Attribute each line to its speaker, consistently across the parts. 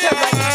Speaker 1: Yeah.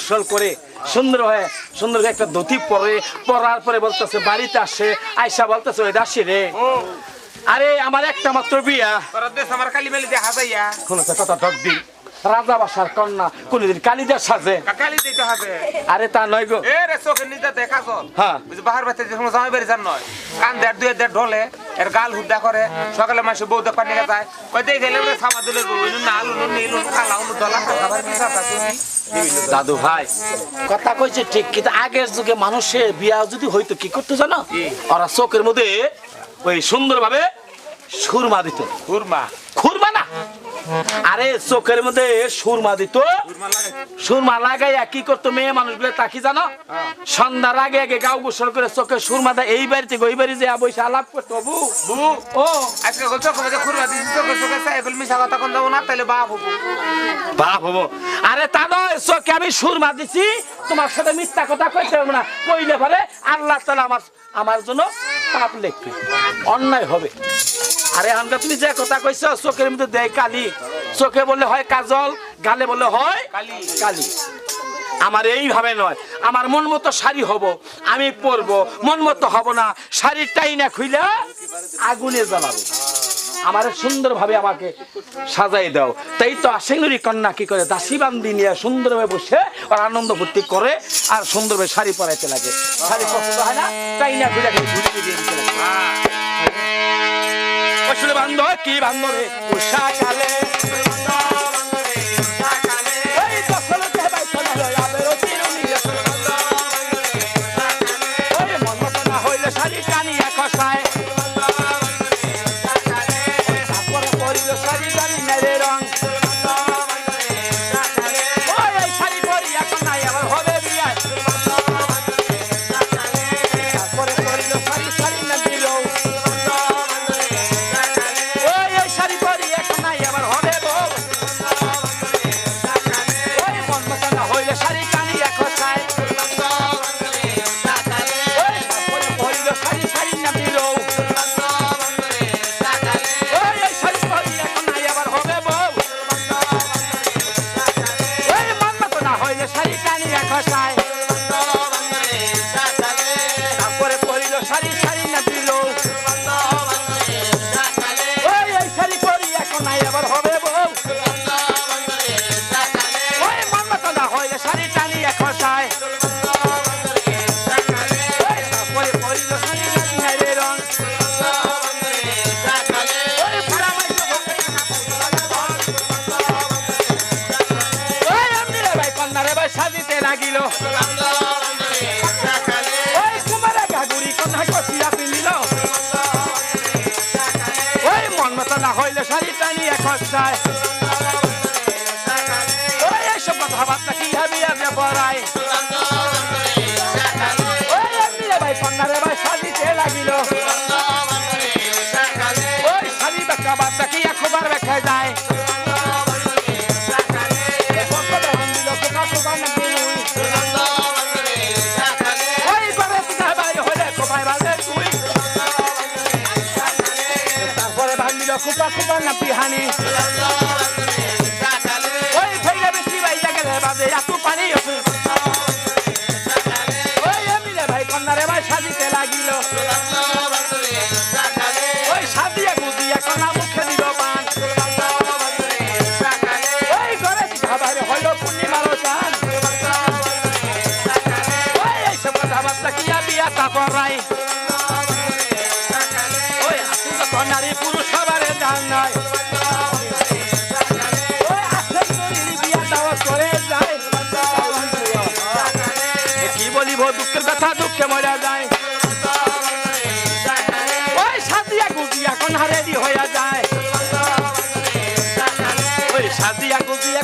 Speaker 1: গোসল করে সুন্দর হয়ে সুন্দর একটা ধুতি পরে পরার পরে বলতেছে বাড়িতে আসে। আয়সা বলতেছে ওই দাসি রে। আরে আমার একটা মাত্র বিয়া।
Speaker 2: আমার কালি মেলি দেখা যাইয়া
Speaker 1: কোনো কথা ঢক দিন রাজা বাসার কন্যা কোনদিন কালিদার সাজে। আরে তা নয় গো।
Speaker 2: এ রে চোখের নিজে দেখা চল
Speaker 1: হ্যাঁ।
Speaker 2: বাহার বাচ্চা যে সময় জামাই বাড়ি যান নয় কান দেড় দুই দেড় ঢলে এর গাল হুদ্দা করে সকালে মাসে বউ দেখার নিয়ে যায়। কই দিয়ে গেলে ওরা সামা দিলে বউ নাল উনু নীল কালা উনু দলা খাবার কি সাদা
Speaker 1: দাদু ভাই কথা কইছে ঠিক কিন্তু আগের যুগে মানুষের বিয়া যদি হইতো কি করতো জানো? ওরা চোখের মধ্যে ওই সুন্দরভাবে সুরমা দিত। না আরে চোখের মধ্যে সুরমা দিত। সুরমা লাগাইয়া কি করতো মেয়ে মানুষগুলো তা কি জানো সন্ধ্যার আগে আগে গাও গোসল করে চোখে সুরমা দেয় এই বাড়িতে ওই বাড়ি যে বসে আলাপ করতো। বু
Speaker 2: বু
Speaker 1: ও
Speaker 2: আজকে গো চোখে মধ্যে কুরমা দিছি চোখে চোখে সাইকেল মিশা কথা কোন যাব না তাহলে বাপ হব।
Speaker 1: বাপ হব। আরে তা নয় চোখে আমি সুরমা দিছি তোমার সাথে মিথ্যা কথা কইতে পারব না। কইলে পারে আল্লাহ তালা আমার আমার জন্য পাপ লিখবে। অন্যায় হবে। আরে আমরা তুমি যে কথা কইছো, চোখের মধ্যে দেয় কালি। চোখে বললে হয় কাজল, গালে বললে হয়
Speaker 2: কালি।
Speaker 1: কালি। আমার এইভাবে নয়। আমার মন মতো শাড়ি হব, আমি পরবো। মন মতো হব না শাড়িটাই না খুইলে আগুনে জ্বালাবো। আমার সুন্দরভাবে আমাকে সাজাই দাও। তাই তো আশেনুরি কন্যা কি করে? দাসী বান্দি নিয়ে সুন্দরভাবে বসে আর আনন্দ ফুর্তি করে আর সুন্দরভাবে শাড়ি পরাইতে লাগে। শাড়ি পছন্দ হয় না তাই না ঘুরে ঘুরে ঘুরে দিতে লাগে। আসলে বান্ধব কি বান্ধব রে উষা কালে টানিয়া এইসব কথাবার্তা কি ওই এমনি রে ভাই কন্যা রে ভাই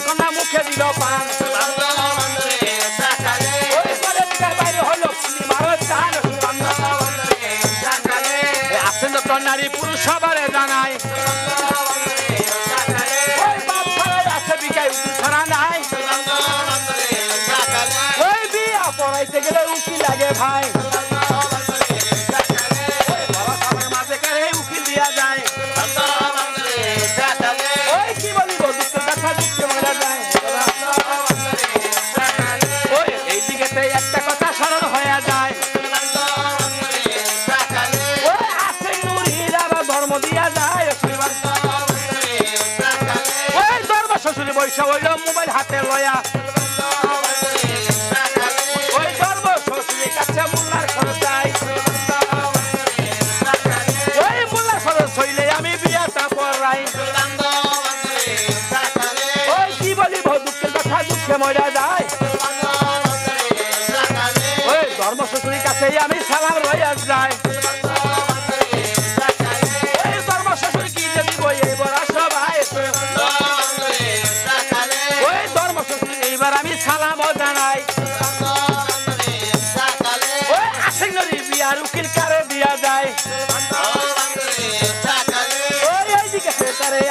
Speaker 1: কন্যা মুখে দিল পান। আসেন তো কন্যারি পুরুষ সবারে জানায় ওই কথা মরা যায়। ওই ধর্ম শ্বশুরের কাছে আমি সালাম রইয়া যায়।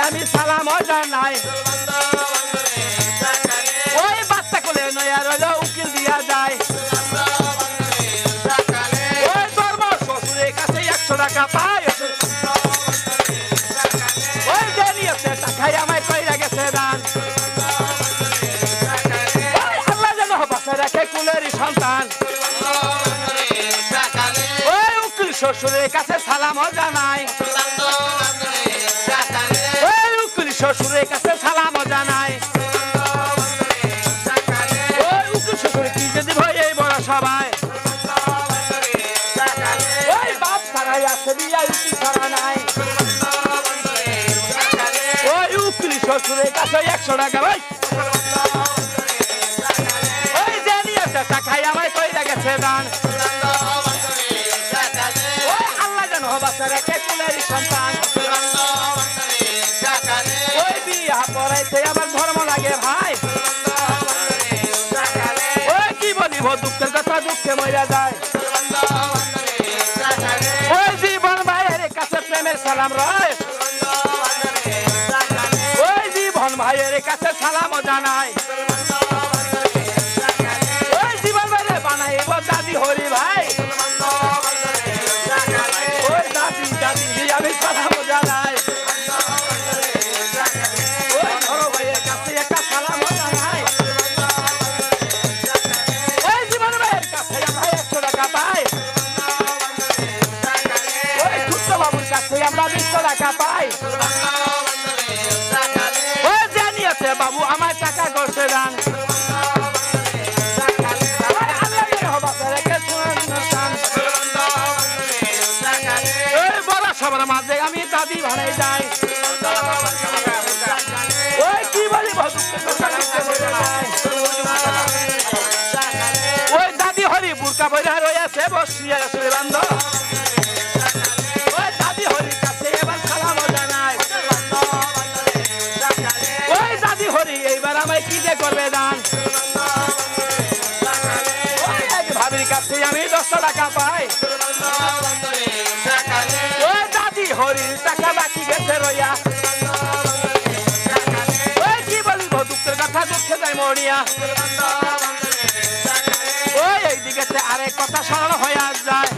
Speaker 1: আমি সালামও জানাই। নয়া রইল উকিল দিয়া যায় কাছে একশো টাকা ওই যে নিয়েছে টাকাই আমায় কইরা গেছে দান আল্লাহ যেন বাচ্চা রাখে কাছে সালামও জানাই শ্বশুরের কাছে একশো টাকা ভাই। সালাম জীবন ভাইয়ের কাছে সালাম জানাই। জীবন ভাইয়ের বানাইব দাদি হরি ভাই। দাদি দাদি আমি সালাম জানাই। ওই ওই দাদি হরি বুরকা বইরা রয়েছে বসিয়া আসলে বান্ধ ওই দাদি হরির কাছে এবার সালাম জানাই ওই দাদি হরি, এইবার আমায় কি যে করবে দান ভাবির কাছে আমি দশটা টাকা পাই। ওই দাদি হরির টাকা বাকি গেছে রইয়া। মরিয়া ওই এই দিকে আরেক কথা স্মরণ হয়ে যায়।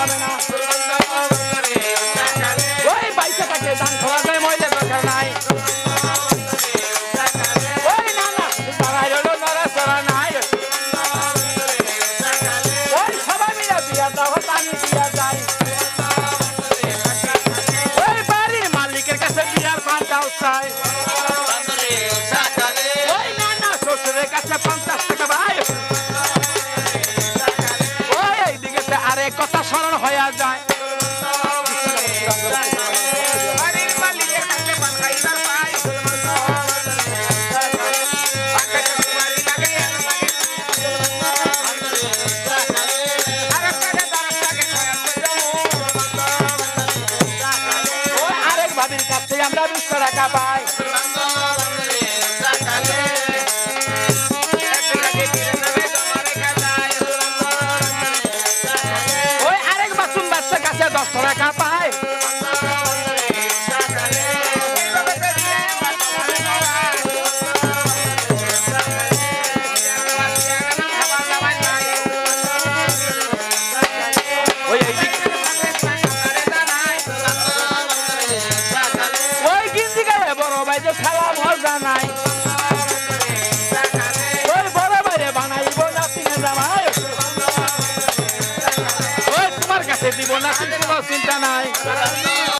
Speaker 1: যাবে না। আরেক ভাবির কাছে আমরা দুশো টাকা পাই।